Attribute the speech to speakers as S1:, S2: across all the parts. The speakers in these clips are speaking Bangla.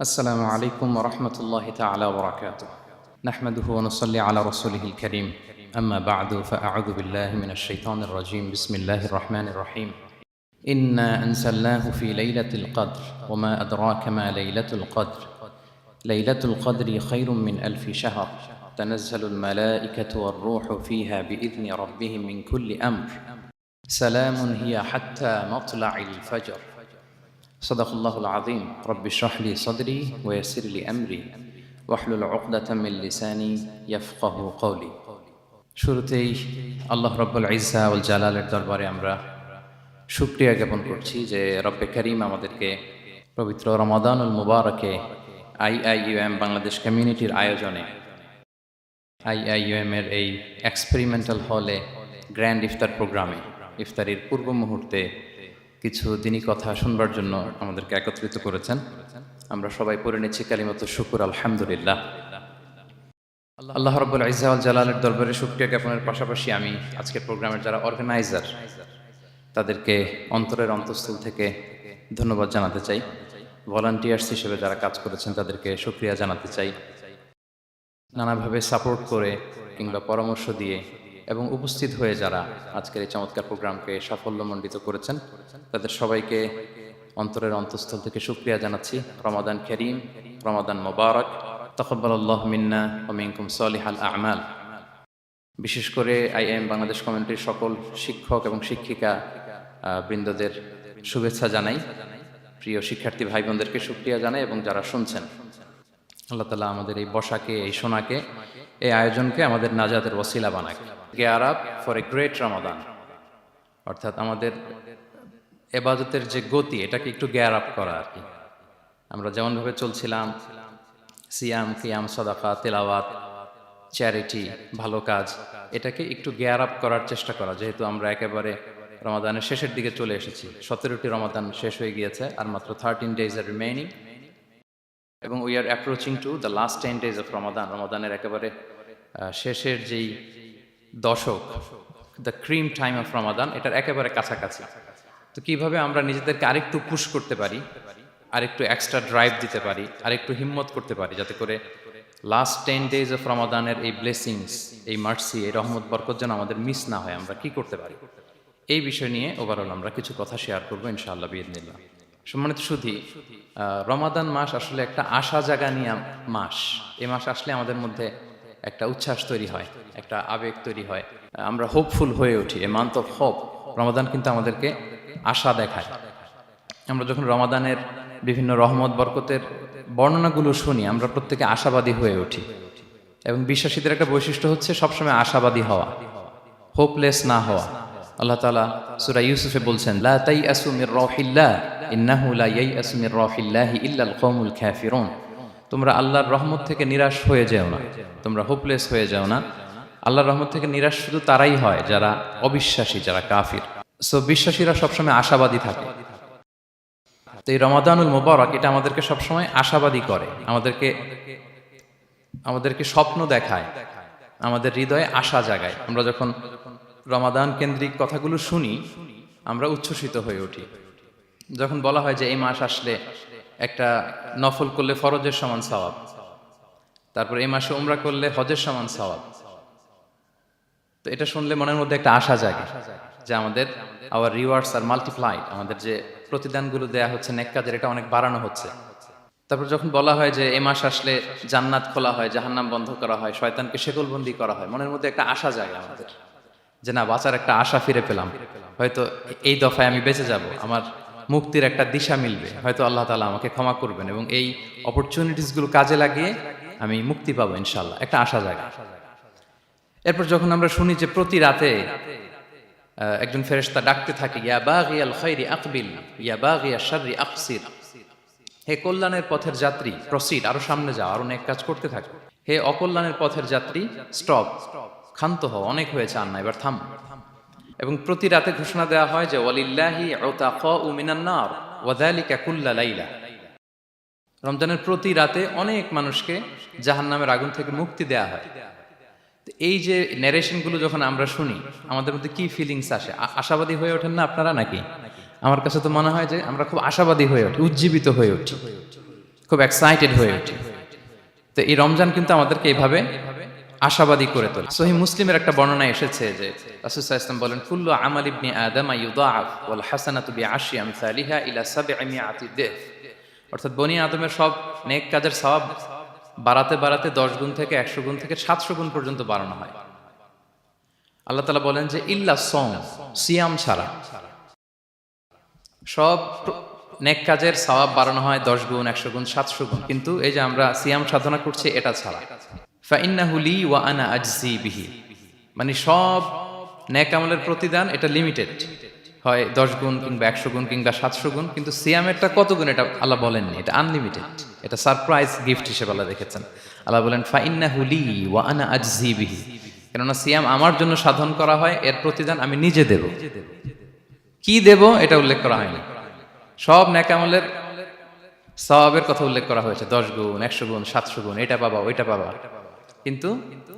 S1: السلام عليكم ورحمة الله تعالى وبركاته. نحمده ونصلي على رسوله الكريم. أما بعد فأعوذ بالله من الشيطان الرجيم. بسم الله الرحمن الرحيم. إنا أنزلناه في ليلة القدر وما أدراك ما ليلة القدر. ليلة القدر خير من ألف شهر. تنزل الملائكة والروح فيها بإذن ربهم من كل أمر. سلام هي حتى مطلع الفجر. সদাকুল্লাহুল আজিম রব্বি শাহলি সদরি ওয়াসিরলি আমরি ওয়াহলুল উকদাতাম মিন লিসানি ইয়াফকাহু কওলি শুরুতেই আল্লাহ রব্বুল ইজ্জা উল জালালের দরবারে আমরা শুক্রিয়া জ্ঞাপন করছি যে রব্বে করিম আমাদেরকে পবিত্র রমাদানুল মুবারকে আইআইইউএম বাংলাদেশ কমিউনিটির আয়োজনে আইআইইউএম এর এই এক্সপেরিমেন্টাল হলে গ্র্যান্ড ইফতার প্রোগ্রামে ইফতারির পূর্ব মুহূর্তে কিছু দিনই কথা শুনবার জন্য আমাদেরকে একত্রিত করেছেন। আমরা সবাই পড়ে নিচ্ছি কালিমত শুকুর, আলহামদুলিল্লাহ। আল্লাহ রব্বুল ইজাউল জালালের দরবারে শুক্রিয়া জ্ঞাপনের পাশাপাশি আমি আজকের প্রোগ্রামের যারা অর্গানাইজার, তাদেরকে অন্তরের অন্তঃস্থল থেকে ধন্যবাদ জানাতে চাই। ভলান্টিয়ার্স হিসেবে যারা কাজ করেছেন, তাদেরকে শুক্রিয়া জানাতে চাই। নানাভাবে সাপোর্ট করে কিংবা পরামর্শ দিয়ে এবং উপস্থিত হয়ে যারা আজকের এই চমৎকার প্রোগ্রামকে সাফল্যমণ্ডিত করেছেন, তাদের সবাইকে অন্তরের অন্তঃস্থল থেকে শুক্রিয়া জানাচ্ছি। রমাদান করিম, রমাদান মোবারক। তকব্বাল আল্লাহ মিন্না ওমিনকুম সলিহ আল আমাল। বিশেষ করে আইএম বাংলাদেশ কমিউনিটির সকল শিক্ষক এবং শিক্ষিকা বৃন্দদের শুভেচ্ছা জানাই। প্রিয় শিক্ষার্থী ভাই বোনদেরকে শুক্রিয়া জানাই এবং যারা শুনছেন, আল্লাহ তালা আমাদের এই বসাকে, এই সোনাকে, এই আয়োজনকে আমাদের নাজাদের ওসিলা বানাক। Gear up for a great Ramadan অর্থাৎ আমাদের এবাদতের যে গতি, এটাকে একটু গেয়ার আপ করা আর কি আমরা যেমনভাবে চলছিলাম, সিয়াম, কিয়াম, সদাকা, তেলাওয়াত চ্যারিটি ভালো কাজ, এটাকে একটু গেয়ার আপ করার চেষ্টা করা। যেহেতু আমরা একেবারে রমাদানের শেষের দিকে চলে এসেছি, সতেরোটি রমাদান শেষ হয়ে গিয়েছে, আর মাত্র থার্টিন ডেজ আর রিমেইনিং এবং we are approaching to the last ten days of Ramadan রমাদানের একেবারে শেষের যেই দশক the cream time of Ramadan এটার একেবারে কাছাকাছি। তো কীভাবে আমরা নিজেদেরকে আরেকটু পুশ করতে পারি, আরেকটু এক্সট্রা ড্রাইভ দিতে পারি, আরেকটু হিম্মত করতে পারি, যাতে করে লাস্ট টেন ডেজ অফ রমাদানের এই ব্লেসিংস এই মার্সি এই রহমত, বরকত যেন আমাদের মিস না হয়, আমরা কি করতে পারি? এই বিষয় নিয়ে ওভারঅল আমরা কিছু কথা শেয়ার করব, ইনশাআল্লাহ বিদিনিল্লাহ সম্মানিত সুধি রমাদান মাস আসলে একটা আশা জাগা নিয়ে মাস। এই মাস আসলে আমাদের মধ্যে একটা উচ্ছ্বাস তৈরি হয়, একটা আবেগ তৈরি হয়। আমরা হোপফুল হয়ে উঠি, a month of hope Ramadan কিন্তু আমাদেরকে আশা দেখায়। আমরা যখন রমাদানের বিভিন্ন রহমত, বরকতের বর্ণনাগুলো শুনি, আমরা প্রত্যেকে আশাবাদী হয়ে উঠি। এবং বিশ্বাসীদের একটা বৈশিষ্ট্য হচ্ছে সবসময় আশাবাদী হওয়া হোপলেস না হওয়া। আল্লাহ তালা সুরা ইউসুফে বলছেন, লা তাই আসুমির রহিল্লাহ, ইন্নাহু ইয়াই আসুমির রহিল্লাহি ইল্লাল কওমুল কাফিরুন। তোমরা আল্লাহর রহমত থেকে নিরাশ হয়ে যাও না। তোমরা হোপলেস হয়ে যাও না। আল্লাহর রহমত থেকে নিরাশ শুধু তারাই হয় যারা অবিশ্বাসী, যারা কাফির। সো বিশ্বাসীরা সবসময় আশাবাদী থাকে। তো এই রমাদানুল মোবারক, এটা আমাদেরকে সবসময় আশাবাদী করে। আমাদেরকে আমাদেরকে স্বপ্ন দেখায়। আমাদের হৃদয়ে আশা জাগায়। আমরা যখন রমাদান কেন্দ্রিক কথাগুলো শুনি, আমরা উচ্ছ্বসিত হয়ে উঠি। যখন বলা হয় যে, এই মাস আসলে একটা নফল করলে ফরজের সমান সওয়াব। তারপর এই মাসে উমরা করলে হজের সমান সওয়াব। তো এটা শুনলে মনের মধ্যে একটা আশা জাগে যে আমাদের আওয়ার রিওয়ার্ডস আর মাল্টিপ্লাইড আমাদের যে প্রতিদানগুলো দেয়া হচ্ছে, নেক কাজের এটা অনেক বাড়ানো হচ্ছে। তারপর যখন বলা হয় যে এ মাস আসলে জান্নাত খোলা হয়, জাহান্নাম বন্ধ করা হয়, শয়তানকে শেকলবন্দি করা হয়, মনের মধ্যে একটা আশা জাগে আমাদের। যে না, বাঁচার একটা আশা ফিরে পেলাম। হয়তো এই দফায় আমি বেঁচে যাব, আমার মুক্তির একটা দিশা মিলবে। হয়তো আল্লাহ তালা আমাকে ক্ষমা করবেন এবং এই অপরচুনিটিসগুলো কাজে লাগিয়ে আমি মুক্তি পাবো ইনশাল্লাহ একটা আশা জাগে। এরপর যখন আমরা শুনি যে প্রতি রাতে একজন ফেরেশতা ডাকতে থাকে, ইয়া বাগিয়াল খাইরি আকবিল, ইয়া বাগিয়া শাররি আকসির। হে কল্যাণের পথের যাত্রী প্রসিড আরও সামনে যাও, আরও অনেক কাজ করতে থাকো। হে অকল্যাণের পথের যাত্রী স্টপ ক্ষান্ত হও, অনেক হয়েছে, আর না, এবার থাম। এবং প্রতি রাতে ঘোষণা দেওয়া হয় যে, ওয়ালিল্লাহি উতাকাউ মিনান নার ওয়াযালিকা কুল্লা লাইলা। রমজানের প্রতি রাতে অনেক মানুষকে জাহান্নামের আগুন থেকে মুক্তি দেওয়া হয়। এই যে ন্যারেশনগুলো যখন আমরা শুনি, আমাদের মধ্যে কি ফিলিংস আসে? আশাবাদী হয়ে ওঠেন না আপনারা নাকি? আমার কাছে তো মনে হয় যে, আমরা খুব আশাবাদী হয়ে উঠি, উজ্জীবিত হয়ে উঠি, খুব এক্সাইটেড হয়ে উঠি। তো এই রমজান কিন্তু আমাদেরকে এইভাবে আশাবাদী করে তোলে। সহি মুসলিমের একটা বর্ণনা এসেছে যে ইসলাম বলেন, কুল্লু আমাল ইবনি আদম ইউদাআফ ওয়াল হাসানাতু বিআশরি আমসালিহা ইলা দিফ অর্থাৎ বনি আদমের সব নেক কাজের সওয়াব বাড়াতে বাড়াতে দশ গুণ থেকে একশো গুণ থেকে সাতশো গুণ পর্যন্ত বাড়ানো হয়। আল্লাহ তালা বলেন যে, ইল্লা সং সিয়াম ছাড়া। সব নেক কাজের সওয়াব বাড়ানো হয় দশ গুণ, একশো গুণ, সাতশো গুণ। কিন্তু এই যে আমরা সিয়াম সাধনা করছি, এটা ছাড়া। ফাইন্নাহু লি ওয়া আনা আজজি বিহি। মানে সব নেক আমলের প্রতিদান এটা লিমিটেড হয় দশ গুণ কিংবা একশো গুণ কিংবা সাতশো গুণ, কিন্তু সিয়ামেরটা কত গুণ এটা আল্লাহ বলেননি, এটা আনলিমিটেড এটা সারপ্রাইজ গিফট হিসেবে আল্লাহ দেখেছেন আল্লাহ বলেন, ফাইন্নাহু লি ওয়া আনা আজজি বিহি। কেননা সিয়াম আমার জন্য সাধন করা হয়, এর প্রতিদান আমি নিজে দেব। কি দেব এটা উল্লেখ করা হয়নি। সব ন্যাকামলের সওয়াবের কথা উল্লেখ করা হয়েছে। দশ গুণ, একশো গুণ, সাতশো গুণ, এটা পাবা, ওইটা পাবা। কিন্তু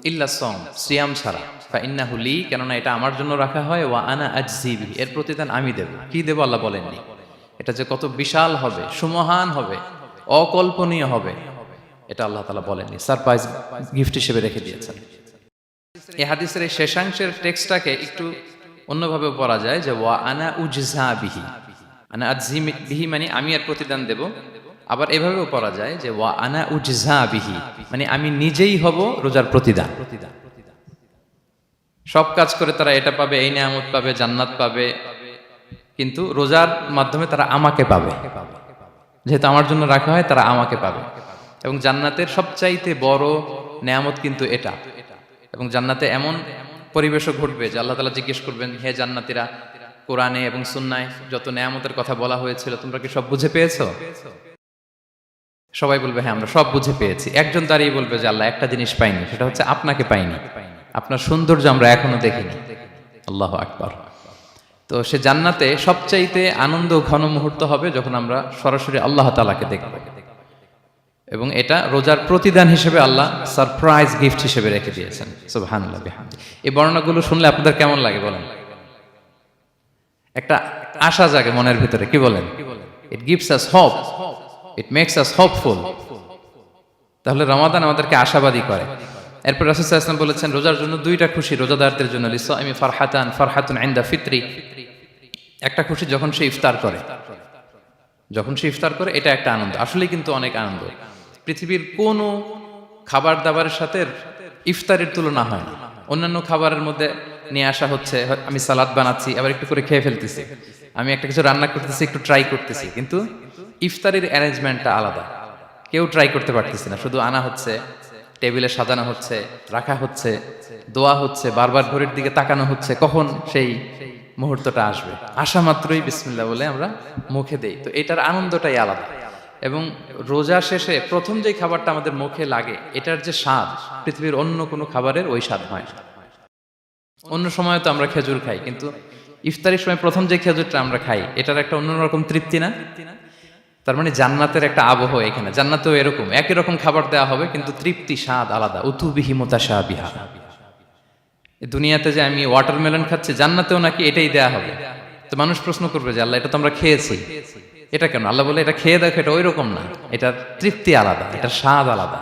S1: ইল্লা সম সিয়াম ছাড়া। বা ইন্না হুলি কেননা এটা আমার জন্য রাখা হয়, ওয়া আনা আজজিবি এর প্রতিদান আমি দেব। কি দেব আল্লাহ বলেননি? এটা যে কত বিশাল হবে, সুমহান হবে, অকল্পনীয় হবে, এটা আল্লাহ তালা বলেননি। সারপ্রাইজ গিফট হিসেবে রেখে দিয়েছেন। এই হাদিসের এই শেষাংশের টেক্সটটাকে একটু অন্যভাবে পড়া যায় যে, ওয়া আনা উজজা বিহি। আনা আজজি বিহি মানে আমি আর প্রতিদান দেব। আবার এভাবেও পড়া যায় যে ওয়া আনা উজজা বিহি মানে আমি নিজেই হব রোজার প্রতিদান। সব কাজ করে তারা এটা পাবে, এই নিয়ামত পাবে, জান্নাত পাবে, কিন্তু রোজার মাধ্যমে তারা আমাকে পাবে। যেহেতু আমার জন্য রাখা হয়, তারা আমাকে পাবে। এবং জান্নাতের সবচাইতে বড় নেয়ামত কিন্তু এটা। এবং জান্নাতে এমন পরিবেশও ঘটবে যে আল্লাহ তালা জিজ্ঞেস করবেন, হে জান্নাতিরা, কোরআনে এবং সুন্নায় যত নেয়ামতের কথা বলা হয়েছিল, তোমরা কি সব বুঝে পেয়েছ? সবাই বলবে হ্যাঁ আমরা সব বুঝে পেয়েছি। একজন দাঁড়িয়ে বলবে যে, আল্লাহ, একটা জিনিস পাইনি, সেটা হচ্ছে আপনাকে পাইনি। আপনার সৌন্দর্য আমরা এখনও দেখিনি। আল্লাহ আকবার। তো সে জান্নাতে সবচাইতে আনন্দ ঘন মুহূর্ত হবে যখন আমরা সরাসরি আল্লাহ তালাকে দেখব। এবং এটা রোজার প্রতিদান হিসেবে আল্লাহ সারপ্রাইজ গিফট হিসেবে রেখে দিয়েছেন। সুবহানাল্লাহ, বিহামদি। এই বর্ণনাগুলো শুনলে আপনাদের কেমন লাগে বলেন? একটা আশা জাগে মনের ভিতরে, কি বলেন? It gives us hope it makes us hopeful তাহলে রমাদান আমাদেরকে আশাবাদী করে। এরপর ইসলাম বলেছেন, রোজার জন্য দুইটা খুশি রোজাদারদের জন্য লিসাইমি ফারহাতান ফারহাতুন আইন্দা ফিত্রি একটা খুশি যখন সে ইফতার করে। যখন সে ইফতার করে, এটা একটা আনন্দ। আসলে কিন্তু অনেক আনন্দ। পৃথিবীর কোনো খাবার দাবারের সাথে ইফতারের তুলনা হয় না। অন্যান্য খাবারের মধ্যে নিয়ে আসা হচ্ছে, আমি সালাদ বানাচ্ছি, আবার একটু করে খেয়ে ফেলতেছি। আমি একটা কিছু রান্না করতেছি, একটু ট্রাই করতেছি, কিন্তু ইফতারের অ্যারেঞ্জমেন্টটা আলাদা। কেউ ট্রাই করতে পারতেছে না, শুধু আনা হচ্ছে টেবিলে সাজানো হচ্ছে, রাখা হচ্ছে, দোয়া হচ্ছে, বারবার ঘড়ির দিকে তাকানো হচ্ছে, কখন সেই মুহূর্তটা আসবে। আসা মাত্রই বিসমিল্লা বলে আমরা মুখে দেই। তো এটার আনন্দটাই আলাদা। এবং রোজা শেষে প্রথম যে খাবারটা আমাদের মুখে লাগে, এটার যে স্বাদ, পৃথিবীর অন্য কোনো খাবারের ওই স্বাদ হয় অন্য সময় তো আমরা খেজুর খাই, কিন্তু ইফতারির সময় প্রথম যে খেজুরটা আমরা খাই, এটার একটা অন্যরকম তৃপ্তি না? তার মানে জান্নাতের একটা আবহ এখানে। জান্নাতেও এরকম, একই রকম খাবার দেওয়া হবে, কিন্তু তৃপ্তি স্বাদ আলাদা। উতু বিহি মোতাশা বিহা দুনিয়াতে যে আমি ওয়াটারমেলন খাচ্ছি, জান্নাতেও নাকি এটাই দেয়া হবে। তো মানুষ প্রশ্ন করবে যে, আল্লাহ, এটা তো আমরা খেয়েছি। এটা কেন? আল্লাহ বলে, এটা খেয়ে দেখো, এটা ওই রকম না। এটার তৃপ্তি আলাদা, এটার স্বাদ আলাদা।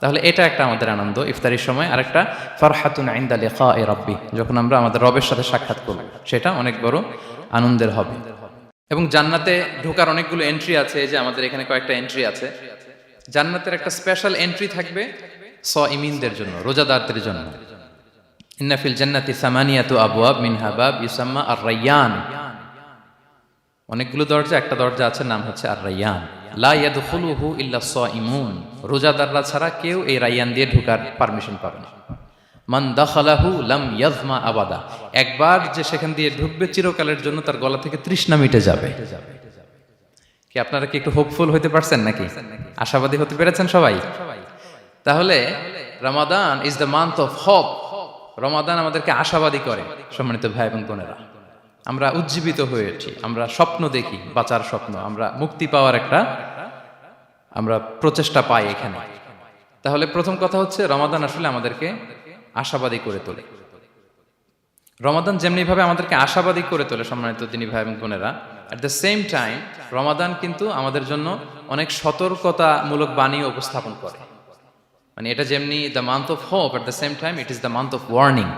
S1: তাহলে এটা একটা আমাদের আনন্দ, ইফতারির সময়। আর একটা ফারহাতুন আইন্দা লিকা এ রব্বি, যখন আমরা আমাদের রবের সাথে সাক্ষাৎ করব, সেটা অনেক বড় আনন্দের হবে। এবং জান্নাতে ঢোকার অনেকগুলো এন্ট্রি আছে যে আমাদের এখানে কয়েকটা এন্ট্রি আছে। জান্নাতের একটা স্পেশাল এন্ট্রি থাকবে স ইমিনদের জন্য, রোজাদারদের জন্য। ইন্নাফিল জান্নাতি সামানিয়াতু আবওয়াব মিনহা বাব ইউসাম্মা আর রাইয়ান অনেকগুলো দরজা, একটা দরজা আছে, নাম হচ্ছে আর রাইয়ান লা ইয়াদখুলুহু ইল্লা সাইমুন রোজাদাররা ছাড়া কেউ এই রাইয়ান দিয়ে ঢোকার পারমিশন পাবে না। মান দাখালাহু লাম ইয়াজমা আবাদা। একবার যে সেখান দিয়ে ঢুকবে, চিরকালের জন্য তার গলা থেকে তৃষ্ণা মিটে যাবে। কি আপনারা কি একটু হোপফুল হতে পারছেন নাকি? আশাবাদী হতে পেরেছেন সবাই? তাহলে Ramadan is the month of hope Ramadan আমাদেরকে আশাবাদী করে, সম্মানিত ভাই এবং বোনেরা। আমরা উজ্জীবিত হয়ে উঠি, আমরা স্বপ্ন দেখি, বাঁচার স্বপ্ন, আমরা মুক্তি পাওয়ার একটা আমরা প্রচেষ্টা পাই এখানে। তাহলে প্রথম কথা হচ্ছে, রমাদান আসলে আমাদেরকে আশাবাদী করে তোলে। রমাদান যেমনি ভাবে আমাদেরকে আশাবাদী করে তোলে, সম্মানিত তিনি ভাই এবং বোনেরা at the same time Ramadan কিন্তু আমাদের জন্য অনেক সতর্কতামূলক বাণী উপস্থাপন করে। মানে এটা যেমনি the month of hope at the same time it is the month of warning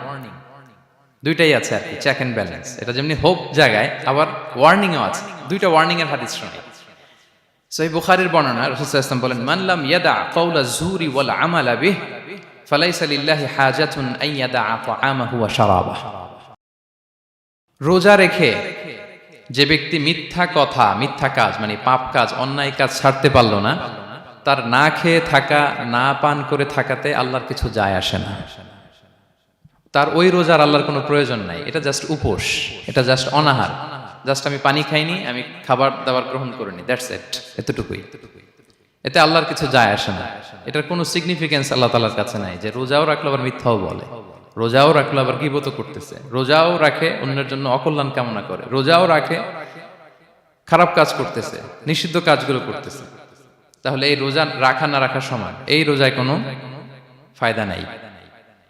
S1: দুইটাই আছে আর কি চেক অ্যান্ড ব্যালেন্স এটা যেমনি হোপ জায়গায়, আবার ওয়ার্নিংও আছে। দুইটা ওয়ার্নিং এর হাদিস শোনাই। সহি বুখারীর বর্ণনা রাসূল ইসলাম বলেন মানলাম ইয়াদা কাউলা জুরি ওয়াল আমালা বিহ, ফালাইসা লিল্লাহি হাজাতুন আন ইয়াদা তাআমাহু ওয়া শারাবাহ। রোজা রেখে যে ব্যক্তি মিথ্যা কথা, মিথ্যা কাজ মানে পাপ কাজ, অন্যায় কাজ ছাড়তে পারল না, তার না খেয়ে থাকা, না পান করে থাকাতে আল্লাহর কিছু যায় আসে না। তার ওই রোজার আল্লাহর কোনো প্রয়োজন নাই। এটা জাস্ট উপোস, এটা জাস্ট অনাহার। জাস্ট আমি পানি খাইনি, আমি খাবার দাবার গ্রহণ করিনি দ্যাটস এট এতটুকুই। এতে আল্লাহর কিছু যায় আসে না। এটার কোনো সিগনিফিকেন্স আল্লাহ তালার কাছে নাই, যে রোজাও রাখল আবার মিথ্যাও বলে। রোজাও রাখল আবার গিবত করতেছে। রোজাও রাখে অন্যের জন্য অকল্যাণ কামনা করে। রোজাও রাখে খারাপ কাজ করতেছে, নিষিদ্ধ কাজগুলো করতেছে। তাহলে এই রোজা রাখা না রাখার সমান, এই রোজায় কোনো ফায়দা নাই।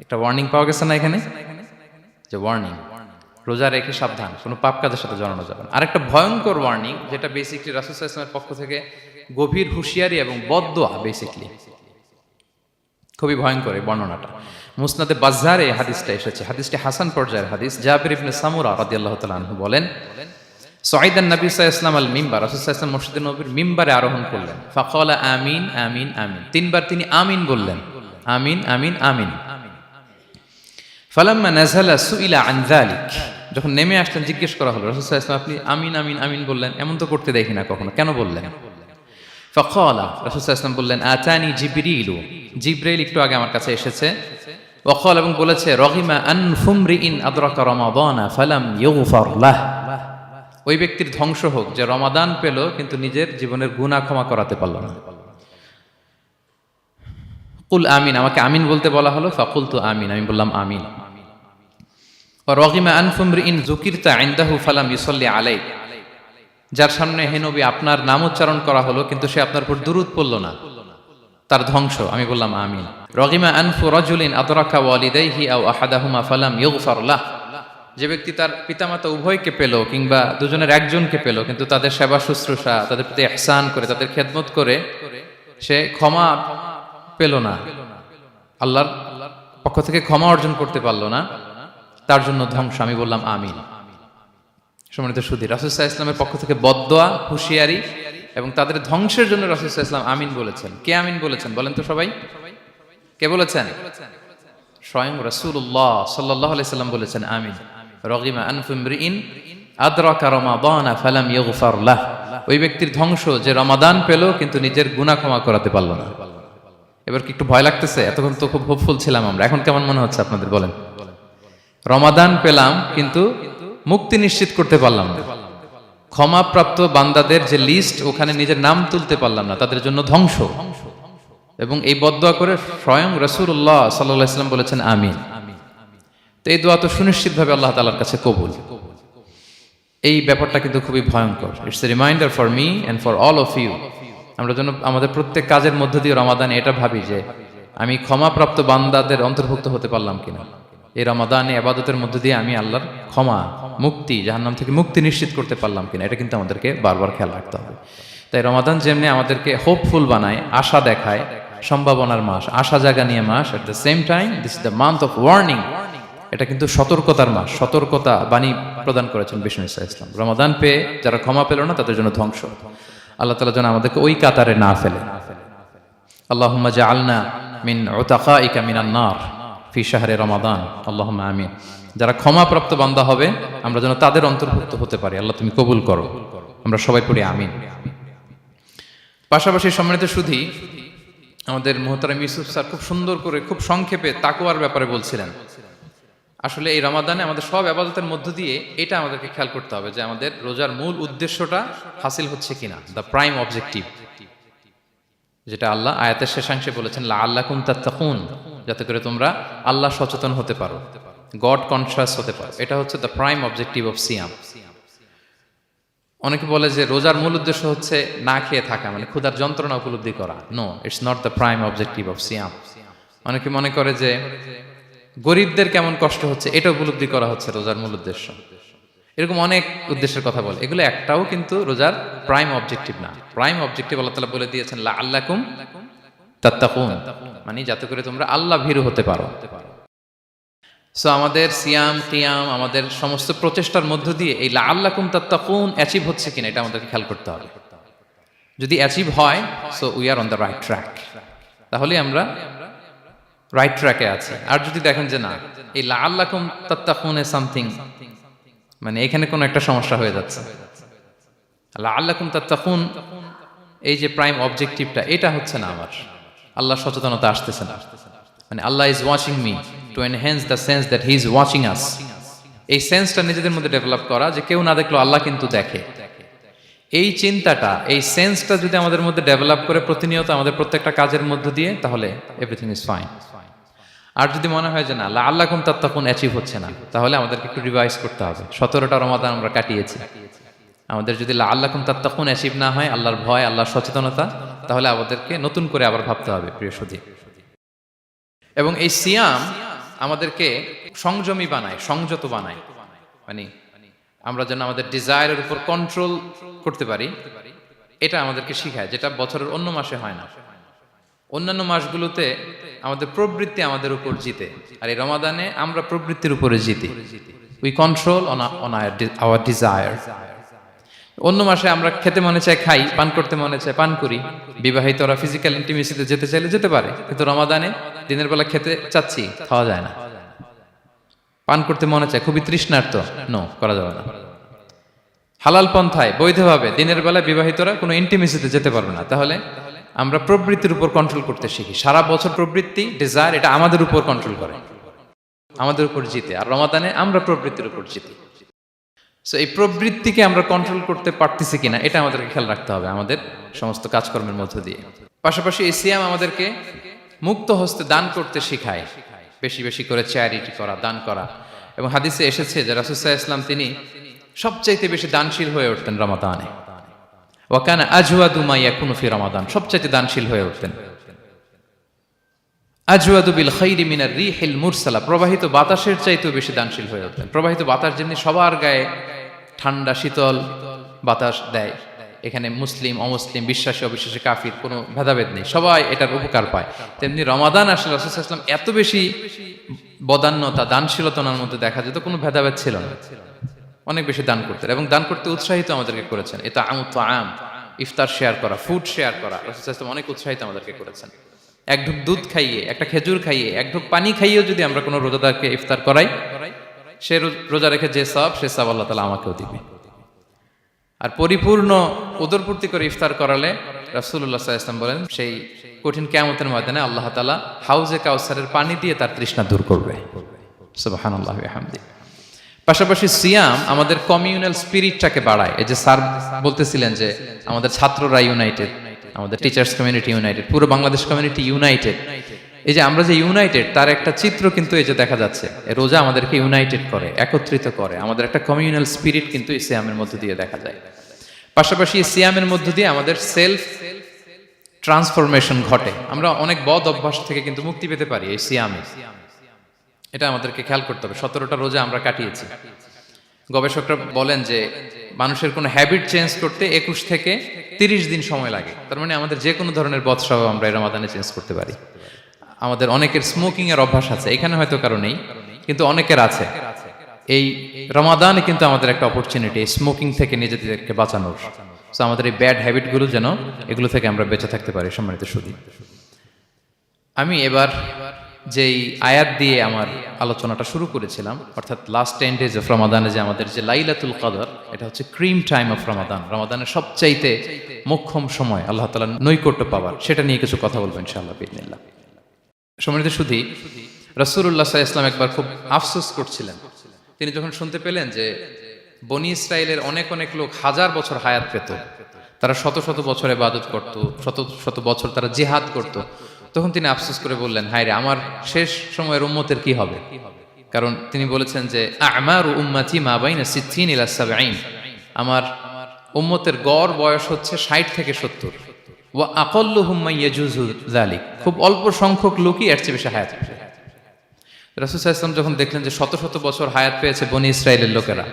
S1: একটা ওয়ার্নিং পাওয়া গেছে না এখানে? যে ওয়ার্নিং রোজা রেখে সাবধান, কোনো পাপ কাজের সাথে জড়ানো যাবে না। আরেকটা ভয়ঙ্কর ওয়ার্নিং যেটা বেসিকলি রাসুল ইসলামের পক্ষ থেকে গভীর হুঁশিয়ারি এবং বদোয়া বেসিকলি খুবই ভয়ঙ্কর এই বর্ণনাটা। মুসনাদে বাজারে এই হাদিসটা এসেছে। হাদিসটি হাসান পর্যায়ের হাদিস। জাবির ইবনে সামুরা রাদিয়াল্লাহু তাআলা আনহু বলেন সাইদান নবী সাল্লাল্লাহু আল মিম্বার রাসূল সাল্লাল্লাহু মসজিদে নবীর মিম্বারে আরোহণ করলেন। ফাকালা আমিন আমিন আমিন। তিনবার তিনি আমিন বললেন। আমিন আমিন আমিন। ফালাম্মা নাজালা সুইলা আন যালিক। যখন নেমে আসলেন, জিজ্ঞেস করা হলো, রসুল সাল্লাল্লাহু আপনি আমিন আমিন আমিন বললেন, এমন তো করতে দেখি না কখনো, কেন বললেন? ফকালা, রাসূল সাল্লাল্লাহু বললেন, আতানি জিবরিলু। জিব্রাইল একটু আগে আমার কাছে এসেছে। ওয়াকাল এবং বলেছে রহিমা আন ফুমরি ইন আদরাকা রমাদানা ফালাম ইউগফার লাহ। ওই ব্যক্তির ধ্বংস হোক, যে রমাদান পেল, কিন্তু নিজের জীবনের গুনাহ ক্ষমা করাতে পারল না। কুল আমিন, আমাকে আমিন বলতে বলা হলো ফাকুল তো আমিন, আমি বললাম আমিন। ফালাম যার সামনে হেনবি আপনার নাম উচ্চারণ করা হলো, কিন্তু সে আপনার উপর দুরুদ পড়ল না। তার ধ্বংস, আমি বললাম আমিন। রহিমা আনফু রজুলিন যে ব্যক্তি তার পিতামাতা উভয়কে পেল কিংবা দুজনের একজনকে পেল, কিন্তু তাদের সেবা শুশ্রূষা, তাদের প্রতি এহসান করে, তাদের খেদমত করে সে ক্ষমা পেল না। আল্লাহর পক্ষ থেকে ক্ষমা অর্জন করতে পারল না। তার জন্য ধ্বংস। আমি বললাম, আমিন। সম্মানিত সুধী রাসুসাহ ইসলামের পক্ষ থেকে বদোয়া হুঁশিয়ারি এবং তাদের ধ্বংসের জন্য রাসুসাহ ইসলাম আমিন বলেছেন। কে আমিন বলেছেন বলেন তো সবাই? কে বলেছেন? স্বয়ং রাসূলুল্লাহ সাল্লাল্লাহু আলাইহি সাল্লাম বলেছেন, আমিন। রগিমা লাহ। ওই ব্যক্তির ধ্বংস যে রমাদান পেল, কিন্তু নিজের গুনাহ ক্ষমা করাতে পারল না। এবার কি একটু ভয় লাগতেছে? এতক্ষণ তো খুব হোপফুল ছিলাম আমরা। এখন কেমন মনে হচ্ছে আপনাদের, বলেন। রমাদান পেলাম, কিন্তু মুক্তি নিশ্চিত করতে পারলাম না। ক্ষমাপ্রাপ্ত বান্দাদের যে লিস্ট ওখানে নিজের নাম তুলতে পারলাম না, তাদের জন্য ধ্বংস। এবং এই বদোয়া করে স্বয়ং রসুল্লাহ সাল্লাহ ইসলাম বলেছেন, আমিন। তো এই দোয়া তো সুনিশ্চিতভাবে আল্লাহ তালার কাছে কবুল। এই ব্যাপারটা কিন্তু খুবই ভয়ঙ্কর। It's a reminder for me and for all of you আমরা যেন আমাদের প্রত্যেক কাজের মধ্য দিয়ে রমাদান এটা ভাবি যে, আমি ক্ষমাপ্রাপ্ত বান্দাদের অন্তর্ভুক্ত হতে পারলাম কিনা? এই রমাদানে আবাদতের মধ্য দিয়ে আমি আল্লাহর ক্ষমা, মুক্তি, জাহান্নাম থেকে মুক্তি নিশ্চিত করতে পারলাম কিনা, এটা কিন্তু আমাদেরকে বারবার খেয়াল রাখতে হবে। তাই রমাদান যেমনি আমাদেরকে হোপফুল বানায়, আশা দেখায়, সম্ভাবনার মাস, আশা জাগা নিয়ে মাস at the same time this the month of warning এটা কিন্তু সতর্কতার মাস, সতর্কতা বাণী প্রদান করেছেন বিষ্ণু ইসা ইসলাম রমাদান পেয়ে যারা ক্ষমা পেল না, তাদের জন্য ধ্বংস। আল্লাহ তালা যেন আমাদেরকে ওই কাতারে না ফেলে। আল্লাহ আলনা মিন ওতাকা ইকা মিনান নার। ফি শাহরে রমাদান। আল্লাহ আমিন। যারা ক্ষমাপ্রাপ্ত বান্দা হবে, আমরা যেন তাদের অন্তর্ভুক্ত হতে পারি। আল্লাহ তুমি কবুল করো। আমরা সবাই পড়ি আমিন। পাশাপাশি সম্মানিত সুধী, আমাদের মোহতারাম ইউসুফ স্যার খুব সুন্দর করে, খুব সংক্ষেপে তাকুয়ার ব্যাপারে বলছিলেন। আসলে এই রমাদানে আমাদের সব আবাদতের মধ্য দিয়ে এটা আমাদেরকে খেয়াল করতে হবে যে আমাদের রোজার মূল উদ্দেশ্যটা হাসিল হচ্ছে কিনা দ্য প্রাইম অবজেক্টিভ যেটা আল্লাহ আয়াতের শেষাংশে বলেছেন লা আল্লাহ কুন তাত্তাকুন যাতে করে তোমরা আল্লাহ সচেতন হতে পারো। গড কনসিয়াস হতে পারো। এটা হচ্ছে দ্য প্রাইম অবজেক্টিভ অফ সিয়াম অনেকে বলে যে রোজার মূল উদ্দেশ্য হচ্ছে না খেয়ে থাকা মানে ক্ষুধার যন্ত্রণা উপলব্ধি করা। No it's not the prime objective of সিয়াম অনেকে মনে করে যে গরিবদের কেমন কষ্ট হচ্ছে, এটা উপলব্ধি করা হচ্ছে রোজার মূল উদ্দেশ্য। এরকম অনেক উদ্দেশ্যের কথা বলে। এগুলো একটাও কিন্তু রোজার প্রাইম অবজেক্টিভ না। প্রাইম অবজেক্টিভ আল্লাহ তালা বলে দিয়েছেন লা তাত্তাকুন। মানে যাতে করে তোমরা আল্লাহ ভীরু হতে পারো। সো আমাদের সিয়াম কিয়াম আমাদের সমস্ত প্রচেষ্টার মধ্য দিয়ে এই লা আল্লাকুম তাত্তাকুন অ্যাচিভ হচ্ছে কিনা এটা আমাদেরকে খেয়াল করতে হবে। যদি অ্যাচিভ হয় so we are on the right track তাহলে আমরা রাইট ট্র্যাকে আছি। আর যদি দেখেন যে না, এই লা আল্লাকুম এ সামথিং মানে এখানে কোনো একটা সমস্যা হয়ে যাচ্ছে। আল্লাহ আল্লাকুম তাত্তাকুন, এই যে প্রাইম অবজেক্টিভটা এটা হচ্ছে না আমার। আল্লাহ সচেতনতা আসতেছে না। মানে Allah is watching me to enhance the sense that he is watching us এই সেন্সটা নিজেদের মধ্যে ডেভেলপ করা যে কেউ না দেখল আল্লাহ কিন্তু দেখে। এই চিন্তাটা, এই সেন্সটা যদি আমাদের মধ্যে ডেভেলপ করে প্রতিনিয়ত আমাদের প্রত্যেকটা কাজের মধ্য দিয়ে, তাহলে এভরিথিং ইজ ফাইন আর যদি মনে হয় যে না আল্লাহ আল্লাহ তার তখন অ্যাচিভ হচ্ছে না, তাহলে আমাদেরকে একটু রিভাইজ করতে হবে। সতেরোটা রমাদান আমরা কাটিয়েছি। আমাদের যদি আল্লাহ তার তখন অ্যাচিভ না হয়, আল্লাহর ভয়, আল্লাহর সচেতনতা, তাহলে আমাদেরকে নতুন করে আবার ভাবতে হবে, প্রিয় সুদী এবং এই সিয়াম আমাদেরকে সংযমী বানায়, সংযত বানায়। মানে আমরা যেন আমাদের ডিজায়ারের উপর কন্ট্রোল করতে পারি, এটা আমাদেরকে শিখায়, যেটা বছরের অন্য মাসে হয় না। অন্যান্য মাসগুলোতে আমাদের প্রবৃত্তি আমাদের উপর জিতে। আর এই রমাদানে আমরা প্রবৃত্তির উপরে জিতি। We control on our desire অন্য মাসে আমরা খেতে মনে চায় খাই, পান করতে মনে চায় পান করি। বিবাহিতরা ফিজিক্যাল ইন্টিমেসিতে যেতে চাইলে যেতে পারে। কিন্তু রমাদানে দিনের বেলা খেতে চাচ্ছি, খাওয়া যায় না। পান করতে মনে চায় খুবই তৃষ্ণার্ত। নো করা যাবে না। হালাল পন্থায়, বৈধভাবে দিনের বেলা বিবাহিতরা কোনো ইন্টিমেসিতে যেতে পারবে না। তাহলে আমরা প্রবৃত্তির উপর কন্ট্রোল করতে শিখি। সারা বছর প্রবৃত্তি ডিজায়ার এটা আমাদের উপর কন্ট্রোল করে। আমাদের উপর জিতে। আর রমাদানে আমরা প্রবৃত্তির উপর জিতি। সো এই প্রবৃত্তিকে আমরা কন্ট্রোল করতে পারতেছি কিনা, এটা আমাদেরকে খেয়াল রাখতে হবে আমাদের সমস্ত কাজকর্মের মধ্য দিয়ে। পাশাপাশি এই সিয়াম আমাদেরকে মুক্ত হস্তে দান করতে শেখায়। বেশি বেশি করে চ্যারিটি করা, দান করা। এবং হাদিসে এসেছে যে রাসুসাহ ইসলাম তিনি সবচাইতে বেশি দানশীল হয়ে উঠতেন রমাদানে। ওয়াকানা আজওয়াদু মা ইয়াকুনু ফি রমাদান। সবচাইতে দানশীল হয়ে উঠতেন। আজওয়াদু বিল খাইরি মিনার রিহিল মুরসালা। প্রবাহিত বাতাসের চাইতেও বেশি দানশীল হয়ে উঠতেন। প্রবাহিত বাতাস যেমনি সবার গায়ে ঠান্ডা, শীতল বাতাস দেয়। এখানে মুসলিম, অমুসলিম, বিশ্বাসী, অবিশ্বাসী, কাফির কোনো ভেদাভেদ নেই। সবাই এটার উপকার পায়। তেমনি রমাদান আসলে রসুলাম এত বেশি বদান্যতা দানশীলতার মধ্যে দেখা যেত, কোনো ভেদাভেদ ছিল না। অনেক বেশি দান করতেন এবং দান করতে উৎসাহিত আমাদেরকে করেছেন। এটা তো আম ইফতার শেয়ার করা ফুড শেয়ার করা রসুলাম অনেক উৎসাহিত আমাদেরকে করেছেন। এক ঢুক দুধ খাইয়ে, একটা খেজুর খাইয়ে, এক ঢুক পানি খাইয়েও যদি আমরা কোনো রোজাদারকে ইফতার করাই, সে রোজা রেখে যে সব, সে সব আল্লাহ তালা আমাকেও দিবে। আর পরিপূর্ণ উদরপূর্তি করে ইফতার করালে রাসুল্লাহ ইসলাম বলেন, সেই কঠিন কেমতের ময়দানে আল্লাহ তালা হাউজে কাউসারের পানি দিয়ে তার তৃষ্ণা দূর করবে। সুবাহান আল্লাহ পাশাপাশি সিয়াম আমাদের কমিউনাল স্পিরিটটাকে বাড়ায়। এই যে স্যার বলতেছিলেন যে আমাদের ছাত্ররা ইউনাইটেড আমাদের টিচার্স কমিউনিটি ইউনাইটেড পুরো বাংলাদেশ কমিউনিটি ইউনাইটেড এই যে আমরা যে ইউনাইটেড তার একটা চিত্র কিন্তু এই যে দেখা যাচ্ছে রোজা আমাদেরকে ইউনাইটেড করে, একত্রিত করে। আমাদের একটা কমিউনাল স্পিরিট কিন্তু এই সিয়ামের মধ্য দিয়ে দেখা যায়। পাশাপাশি এই সিয়ামের মধ্য দিয়ে আমাদের সেলফ ট্রান্সফরমেশন ঘটে। আমরা অনেক বদ অভ্যাস থেকে কিন্তু মুক্তি পেতে পারি এই সিয়ামে। এটা আমাদেরকে খেয়াল করতে হবে। সতেরোটা রোজা আমরা কাটিয়েছি। গবেষকরা বলেন যে মানুষের কোনো হ্যাবিট চেঞ্জ করতে একুশ থেকে তিরিশ দিন সময় লাগে। তার মানে আমাদের যে কোনো ধরনের বদ স্বভাব আমরা এই রমাদানে চেঞ্জ করতে পারি। আমাদের অনেকের স্মোকিং এর অভ্যাস আছে। এখানে হয়তো কারও নেই, কিন্তু অনেকের আছে। এই রমাদানে কিন্তু আমাদের একটা অপরচুনিটি স্মোকিং থেকে নিজেদেরকে বাঁচানোর। তো আমাদের এই ব্যাড হ্যাবিটগুলো যেন এগুলো থেকে আমরা বেঁচে থাকতে পারি, সম্মানিত সুদী আমি এবার যেই আয়াত দিয়ে আমার আলোচনাটা শুরু করেছিলাম, অর্থাৎ লাস্ট টেন ডেজ অফ রমাদানে যে আমাদের যে লাইলাতুল কদর, এটা হচ্ছে ক্রিম টাইম অফ রমাদান রমাদানের সবচাইতে মোক্ষম সময়, আল্লাহ তালা নৈকট্য পাওয়ার, সেটা নিয়ে কিছু কথা বলব ইনশাআল্লাহ বিদিনিল্লাহ সম্মানিত শুধু রসুল্লাহ সাহা ইসলাম একবার খুব আফসোস করছিলেন। তিনি যখন শুনতে পেলেন যে বনি ইসরায়েলের অনেক অনেক লোক হাজার বছর হায়াত পেত, তারা শত শত বছরে বাদত করত, শত শত বছর তারা জিহাদ করত তখন তিনি আফসোস করে বললেন হায় রে আমার শেষ সময়ের উম্মতের কি হবে? কারণ তিনি বলেছেন যে, আমার উম্মাতি মা বাইনা সিদ্দিন ইলাসাবাইন আমার উম্মতের গড় বয়স হচ্ছে ষাট থেকে সত্তর। ও আকল্লু হুম্মাই ইয়াজুজু জালিক খুব অল্প সংখ্যক লোকই এর চেয়ে বেশি হায়াত রাসুল ইসলাম যখন দেখলেন যে শত শত বছর হায়াত পেয়েছে বনি ইসরায়েলের লোকেরা,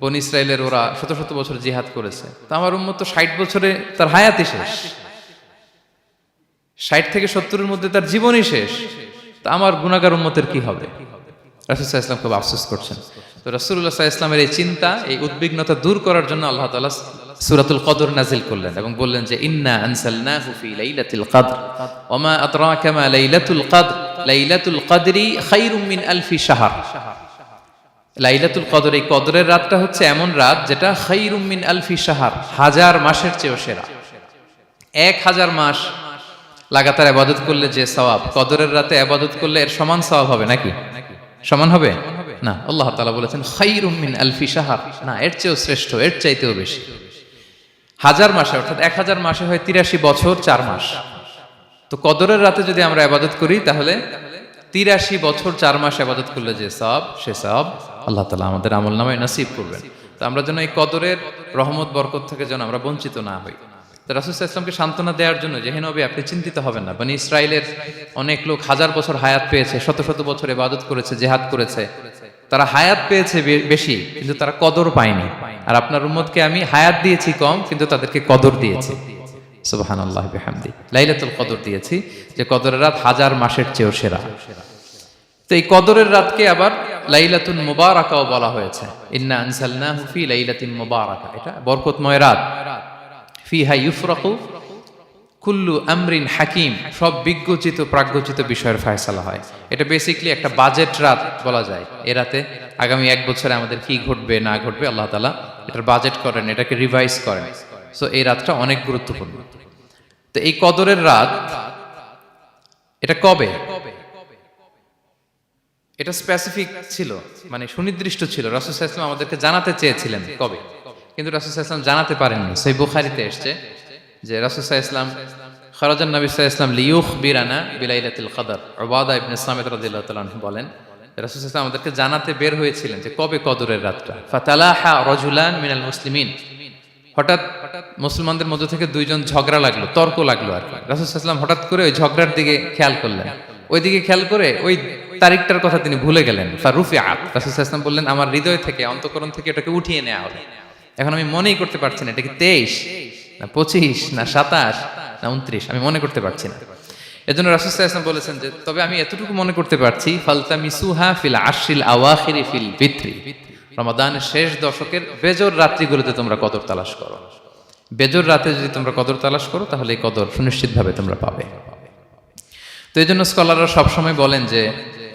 S1: বন ইসরায়েলের ওরা শত শত বছর জিহাদ করেছে, তো আমার উম্মত ষাট বছরে তার হায়াতই শেষ। ষাট থেকে সত্তরের মধ্যে তার জীবনই শেষ। তা আমার গুণাগার উম্মতের কি হবে? রাসুল্লাহ ইসলাম খুব আফসোস করছেন। তো রাসুল্লাহ ইসলামের এই চিন্তা, এই উদ্বিগ্নতা দূর করার জন্য আল্লাহ তাআলা সুরাতুল কদর নাজিল করলেন এবং বললেন যে, ইন্না আনসালনাহু ফি লাইলাতিল কদর ওমা আদরাকা মা লাইলাতুল কদর, লাইলাতুল কদরি খায়রুম মিন আলফি শাহর। লাইলাতুল কদর, এই কদরের রাতটা হচ্ছে এমন রাত যেটা খায়রুম মিন আলফি শাহর, হাজার মাসের চেয়েও সেরা। এক হাজার মাস লাগাতার আবাদত করলে যে সওয়াব, কদরের রাতে আবাদত করলে এর সমান সওয়াব হবে নাকি? সমান হবে? না, আল্লাহ তাআলা বলেছেন মিন আলফি শাহর। না, এর চেয়েও শ্রেষ্ঠ, এর চাইতেও বেশি। হাজার মাসে, অর্থাৎ এক হাজার মাসে হয় তিরাশি বছর চার মাস। তো কদরের রাতে যদি আমরা আবাদত করি, তাহলে তিরাশি বছর চার মাস আবাদত করলে যে সব সে সব আল্লাহ তালা আমাদের আমল নামায় নসিব করবেন। তো আমরা যেন এই কদরের রহমত, বরকত থেকে যেন আমরা বঞ্চিত না হই। রাসুল সান্ত্বনা দেওয়ার জন্য যে নবী, আপনি চিন্তিত হবেন না। মানে ইসরায়েলের অনেক লোক হাজার বছর হায়াত পেয়েছে, শত শত বছর ইবাদত করেছে, জেহাদ করেছে। তারা হায়াত পেয়েছে বেশি, কিন্তু তারা কদর পায়নি। আর আপনার উম্মতকে আমি হায়াত দিয়েছি কম, কিন্তু তাদেরকে কদর দিয়েছি। লাইলাতুল কদর দিয়েছি, যে কদরের রাত হাজার মাসের চেয়েও সেরা। তো এই কদরের রাতকে আবার বলা হয়েছে। ইন্না আনসালনাহু ফি লাইলাতিন মুবারাকা। এটা বরকতময় রাত। ফিহা ইউফরাকু, কুল্লু আমরিন হাকিম, সব বিজ্ঞচিত, প্রাজ্ঞচিত বিষয়ের ফয়সালা হয়। এটা বেসিকলি একটা বাজেট রাত বলা যায়। এ রাতে আগামী এক বছরে আমাদের কি ঘটবে, না ঘটবে, আল্লাহ তালা এটার বাজেট করেন, এটাকে রিভাইজ করেন। সো এই রাতটা অনেক গুরুত্বপূর্ণ। তো এই কদরের রাত, এটা কবে? এটা স্পেসিফিক ছিল মানে সুনির্দিষ্ট ছিল। রাসুল আমাদেরকে জানাতে চেয়েছিলেন কবে? কিন্তু রাসুল ইসলাম জানাতে পারেননি। সেই বুখারিতে এসছে যে রাসুল ইসলাম খরাজান নবী ইসলাম লিউখ বিরানা বিলাইলাতুল কদর ওবাদা ইবনে সামেদ রাদিয়াল্লাহু তাআলা বলেন রাসুল ইসলাম আমাদেরকে জানাতে বের হয়েছিলেন যে কবে কদরের রাতটা। ফাতালাহা রজুলান মিনাল মুসলিমিন। হঠাৎ মুসলমানদের মধ্যে থেকে দুইজন ঝগড়া লাগল, তর্ক লাগল আর কি। রাসুল ইসলাম হঠাৎ করে ওই ঝগড়ার দিকে খেয়াল করলেন। ওই দিকে খেয়াল করে ওই তারিখটার কথা তিনি ভুলে গেলেন। ফারুফি আত রাসুল ইসলাম বললেন, আমার হৃদয় থেকে, অন্তকরণ থেকে এটাকে উঠিয়ে নেওয়া হবে। এখন আমি মনেই করতে পারছি না, এটা কি তেইশ, না পঁচিশ, না সাতাশ, না উনত্রিশ, আমি মনে করতে পারছি না। এজন্য রাসুল ইসলাম বলেছেন যে, তবে আমি এতটুকু মনে করতে পারছি ফালতামি সুহা ফিল আশিল আওয়াখিরি ফিল বিত্রি রমাদানের শেষ দশকের বেজর রাত্রিগুলোতে তোমরা কদর তালাশ করো। বেজর রাতে যদি তোমরা কদর তালাশ করো, তাহলে এই কদর সুনিশ্চিতভাবে তোমরা পাবে। তো এই জন্য স্কলাররা সবসময় বলেন যে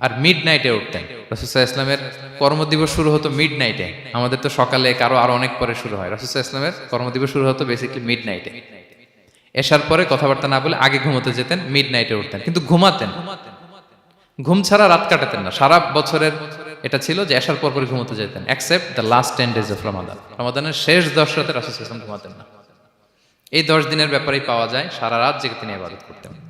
S2: আর মিড নাইটে উঠতেন রাসুসাহ ইসলামের কর্মদিবস শুরু হতো মিড নাইটে আমাদের তো সকালে কারও আরও অনেক পরে শুরু হয়। রাসুসাহ ইসলামের কর্মদিবস শুরু হতো বেসিক্যালি মিড নাইটে এসার পরে কথাবার্তা না বলে আগে ঘুমোতে যেতেন মিড নাইটে উঠতেন। কিন্তু ঘুমাতেন। ঘুম ছাড়া রাত কাটাতেন না। সারা বছরের এটা ছিল যে এসার পর পরে ঘুমোতে যেতেন except the last ten days of Ramadan রমাদানের শেষ দশ রাতে রাসুল ইসলাম ঘুমাতেন না। এই দশ দিনের ব্যাপারেই পাওয়া যায় সারা রাত জেগে তিনি ইবাদত করতেন।